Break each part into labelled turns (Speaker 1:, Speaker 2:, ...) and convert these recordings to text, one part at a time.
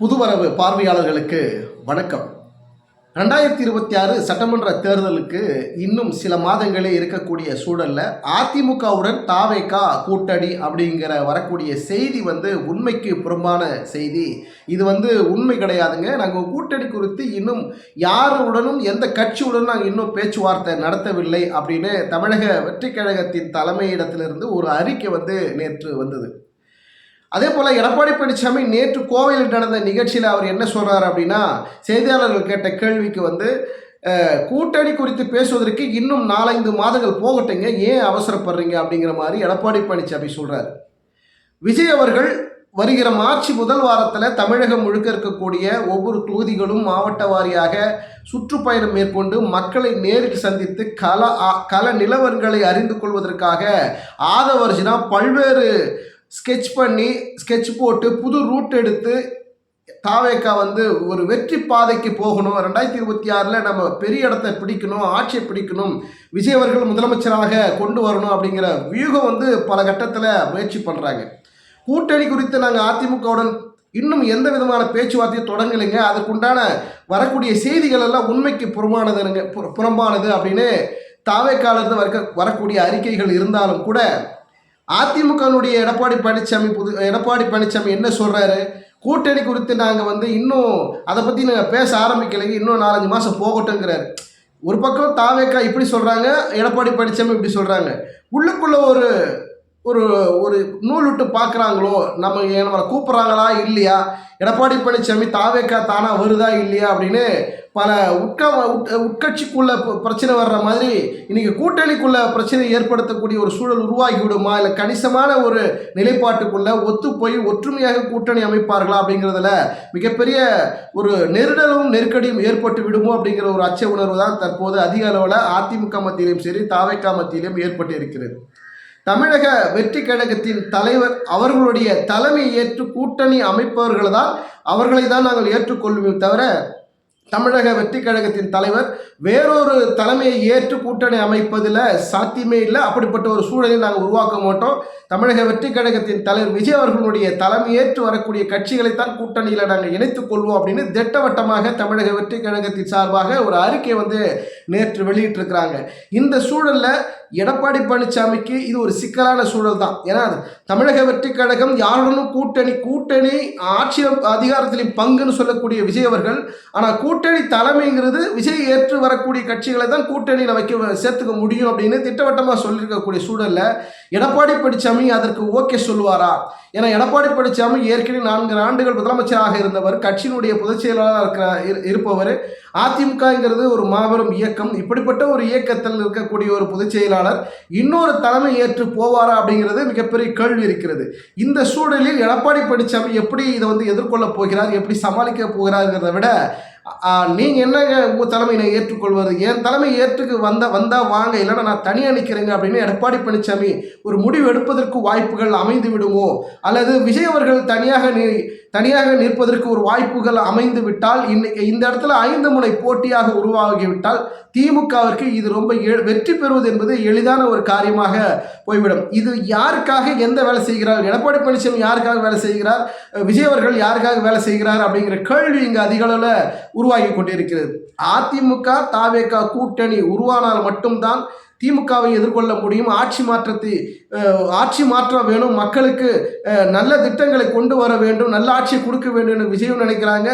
Speaker 1: புதுவரவு பார்வையாளர்களுக்கு வணக்கம். ரெண்டாயிரத்தி இருபத்தி ஆறு சட்டமன்ற தேர்தலுக்கு இன்னும் சில மாதங்களே இருக்கக்கூடிய சூழலில் அதிமுகவுடன் தாவேக்கா கூட்டணி அப்படிங்கிற வரக்கூடிய செய்தி வந்து உண்மைக்கு புறம்பான செய்தி. இது வந்து உண்மை கிடையாதுங்க. நாங்கள் கூட்டணி குறித்து இன்னும் யாருடனும் எந்த கட்சியுடனும் நாங்கள் இன்னும் பேச்சுவார்த்தை நடத்தவில்லை அப்படின்னு தமிழக வெற்றி கழகத்தின் தலைமையிடத்திலிருந்து ஒரு அறிக்கை வந்து நேற்று வந்தது. அதே போல் எடப்பாடி பழனிசாமி நேற்று கோவையில் நடந்த நிகழ்ச்சியில் அவர் என்ன சொல்கிறார் அப்படின்னா செய்தியாளர்கள் கேட்ட கேள்விக்கு வந்து கூட்டணி குறித்து பேசுவதற்கு இன்னும் நாலஞ்சு மாதங்கள் போகட்டுங்க ஏன் அவசரப்படுறீங்க அப்படிங்கிற மாதிரி எடப்பாடி பழனிசாமி சொல்கிறார் விஜய் அவர்கள் வருகிற மார்ச் முதல் வாரத்தில் தமிழகம் முழுக்க இருக்கக்கூடிய ஒவ்வொரு தொகுதிகளும் மாவட்ட வாரியாக சுற்றுப்பயணம் மேற்கொண்டு மக்களை நேரில் சந்தித்து கல கல நிலவரங்களை அறிந்து கொள்வதற்காக ஆதவர்ஜினா பல்வேறு ஸ்கெட்ச் பண்ணி ஸ்கெட்ச் போட்டு புது ரூட் எடுத்து தாவேக்கா வந்து ஒரு வெற்றி பாதைக்கு போகணும். ரெண்டாயிரத்தி இருபத்தி ஆறில் நம்ம பெரிய இடத்தை பிடிக்கணும் ஆட்சியை பிடிக்கணும் விஜய் அவர்கள் முதலமைச்சராக கொண்டு வரணும் அப்படிங்கிற வியூகம் வந்து பல கட்டத்தில் முயற்சி பண்ணுறாங்க கூட்டணி குறித்து நாங்கள் அதிமுகவுடன் இன்னும் எந்த விதமான பேச்சுவார்த்தையும் தொடங்கலைங்க. அதற்குண்டான வரக்கூடிய செய்திகள் எல்லாம் உண்மைக்கு புறமானதுங்க புற- புறம்பானது அப்படின்னு தாவேக்காலிருந்து வர வரக்கூடிய அறிக்கைகள் இருந்தாலும் கூட அதிமுகனுடைய எடப்பாடி பழனிசாமி புது எடப்பாடி பழனிசாமி என்ன சொல்கிறாரு கூட்டணி குறித்து நாங்கள் வந்து இன்னும் அதை பற்றி நாங்கள் பேச ஆரம்பிக்கலைங்க. இன்னும் நாலஞ்சு மாதம் போகட்டுங்கிறாரு ஒரு பக்கம் தாவேக்கா இப்படி சொல்கிறாங்க எடப்பாடி பழனிசாமி இப்படி சொல்கிறாங்க உள்ளுக்குள்ள ஒரு ஒரு ஒரு நூல் விட்டு பார்க்குறாங்களோ? நம்ம நம்மளை கூப்பிட்றாங்களா? இல்லையா? எடப்பாடி பழனிசாமி தாவேக்கா தானாக வருதா? இல்லையா? அப்படின்னு பல உட்க உட் உட்கட்சிக்குள்ள பிரச்சனை வர்ற மாதிரி இன்னைக்கு கூட்டணிக்குள்ள பிரச்சனை ஏற்படுத்தக்கூடிய ஒரு சூழல் உருவாகி விடுமா இல்லை கணிசமான ஒரு நிலைப்பாட்டுக்குள்ள ஒத்து போய் ஒற்றுமையாக கூட்டணி அமைப்பார்களா அப்படிங்கிறதுல மிகப்பெரிய ஒரு நெருடலும் நெருக்கடியும் ஏற்பட்டு விடுமோ அப்படிங்கிற ஒரு அச்ச உணர்வு தான் தற்போது அதிக அளவில் அதிமுக மத்தியிலும் சரி தாவைக்கா மத்தியிலும் ஏற்பட்டு இருக்கிறது தமிழக வெற்றி கழகத்தின் தலைவர் அவர்களுடைய தலைமை ஏற்று கூட்டணி அமைப்பவர்கள் தான் அவர்களை தான் நாங்கள் ஏற்றுக்கொள்வோம் தவிர தமிழக வெற்றி கழகத்தின் தலைவர் வேறொரு தலைமையை ஏற்று கூட்டணி அமைப்பதில் சாத்தியமே இல்லை. அப்படிப்பட்ட ஒரு சூழலை நாங்கள் உருவாக்க மாட்டோம். தமிழக வெற்றி கழகத்தின் தலைவர் விஜய் அவர்களுடைய தலைமையேற்று வரக்கூடிய கட்சிகளைத்தான் கூட்டணியில் நாங்கள் இணைத்துக் கொள்வோம் அப்படின்னு திட்டவட்டமாக தமிழக வெற்றி கழகத்தின் சார்பாக ஒரு அறிக்கை வந்து நேற்று வெளியிட்டிருக்கிறாங்க. இந்த சூழலில் எடப்பாடி பழனிசாமிக்கு இது ஒரு சிக்கலான சூழல் தான். ஏன்னா தமிழக வெற்றி கழகம் யாருடனும் கூட்டணி கூட்டணி ஆட்சி அதிகாரத்திலும் பங்குன்னு சொல்லக்கூடிய விஜய் அவர்கள் ஆனால் கூட்டணி கூட்டணி தலைமைங்கிறது விஜய் ஏற்று வரக்கூடிய கட்சிகளை தான் கூட்டணியில் வைக்க சேர்த்துக்க முடியும் அப்படின்னு திட்டவட்டமாக சொல்லியிருக்கக்கூடிய சூழலில் எடப்பாடி பழனிசாமி அதற்கு ஓகே சொல்லுவாரா? ஏன்னா எடப்பாடி பழனிசாமி ஏற்கனவே நான்கு ஆண்டுகள் முதலமைச்சராக இருந்தவர் கட்சியினுடைய பொதுச் செயலாளராக இருக்கிற இரு- இருப்பவர். அதிமுகங்கிறது ஒரு மாபெரும் இயக்கம். இப்படிப்பட்ட ஒரு இயக்கத்தில் இருக்கக்கூடிய ஒரு பொதுச் செயலாளர் இன்னொரு தலைமை ஏற்று போவாரா அப்படிங்கிறது மிகப்பெரிய கேள்வி இருக்கிறது. இந்த சூழலில் எடப்பாடி பழனிசாமி எப்படி இதை வந்து எதிர்கொள்ள போகிறார் எப்படி சமாளிக்க போகிறாருங்கிறத விட நீங்கள் என்னங்க உங்கள் தலைமையை ஏற்றுக்கொள்வது? என் தலைமை ஏற்றுக்கு வந்த வந்தால் வாங்க இல்லைன்னா நான் தனியாக நிற்கிறேங்க அப்படின்னு எடப்பாடி பழனிசாமி ஒரு முடிவு எடுப்பதற்கு வாய்ப்புகள் அமைந்து விடுமோ? அல்லது விஜய் அவர்கள் தனியாக நீ தனியாக நிற்பதற்கு ஒரு வாய்ப்புகள் அமைந்து விட்டால் இன்னைக்கு இந்த இடத்துல ஐந்து முனை போட்டியாக உருவாகிவிட்டால் திமுகவிற்கு இது ரொம்ப வெற்றி பெறுவது என்பது எளிதான ஒரு காரியமாக போய்விடும். இது யாருக்காக எந்த வேலை செய்கிறார்? எடப்பாடி பழனிசாமி யாருக்காக வேலை செய்கிறார்? விஜய் அவர்கள் யாருக்காக வேலை செய்கிறார்? அப்படிங்கிற கேள்வி இங்கே அதிக அளவில் உருவாகி கொண்டிருக்கிறது. அதிமுக தாவேகா கூட்டணி உருவானால் மட்டும்தான் திமுகவை எதிர்கொள்ள முடியும். ஆட்சி மாற்றத்தை ஆட்சி மாற்றம் வேணும். மக்களுக்கு நல்ல திட்டங்களை கொண்டு வர வேண்டும். நல்ல ஆட்சியை கொடுக்க வேண்டும் விஜயும் நினைக்கிறாங்க.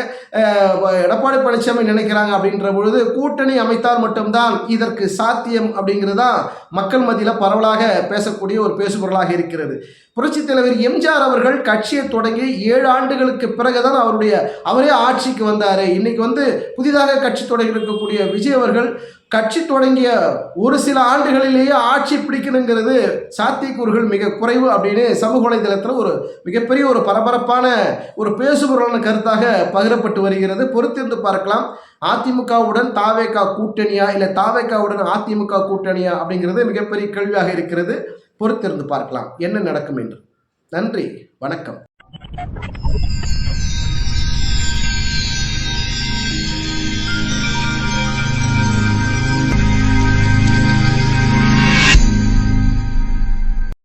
Speaker 1: எடப்பாடி பழனிசாமி நினைக்கிறாங்க அப்படின்ற பொழுது கூட்டணி அமைத்தால் மட்டும்தான் இதற்கு சாத்தியம் அப்படிங்கிறது தான் மக்கள் மத்தியில் பரவலாக பேசக்கூடிய ஒரு பேசுபொருளாக இருக்கிறது. புரட்சித் தலைவர் எம்ஜிஆர் அவர்கள் கட்சியை தொடங்கி ஏழு ஆண்டுகளுக்கு பிறகுதான் அவருடைய அவரே ஆட்சிக்கு வந்தார். இன்னைக்கு வந்து புதிதாக கட்சி தொடங்கி இருக்கக்கூடிய விஜய் அவர்கள் கட்சி தொடங்கிய ஒரு சில ஆண்டுகளிலேயே ஆட்சி பிடிக்கணுங்கிறது சாத்தியக்கூறுகள் மிக குறைவு அப்படின்னு சமூக வலைதளத்தில் ஒரு மிகப்பெரிய ஒரு பரபரப்பான ஒரு பேசுபொருளான கருத்தாக பகிரப்பட்டு வருகிறது. பொறுத்திருந்து பார்க்கலாம். அதிமுகவுடன் தாவேகா கூட்டணியா இல்லை தாவேகாவுடன் அதிமுக கூட்டணியா அப்படிங்கிறது மிகப்பெரிய கேள்வியாக இருக்கிறது. பொறுத்திருந்து பார்க்கலாம். என்ன நடக்கும் என்று. நன்றி. வணக்கம்.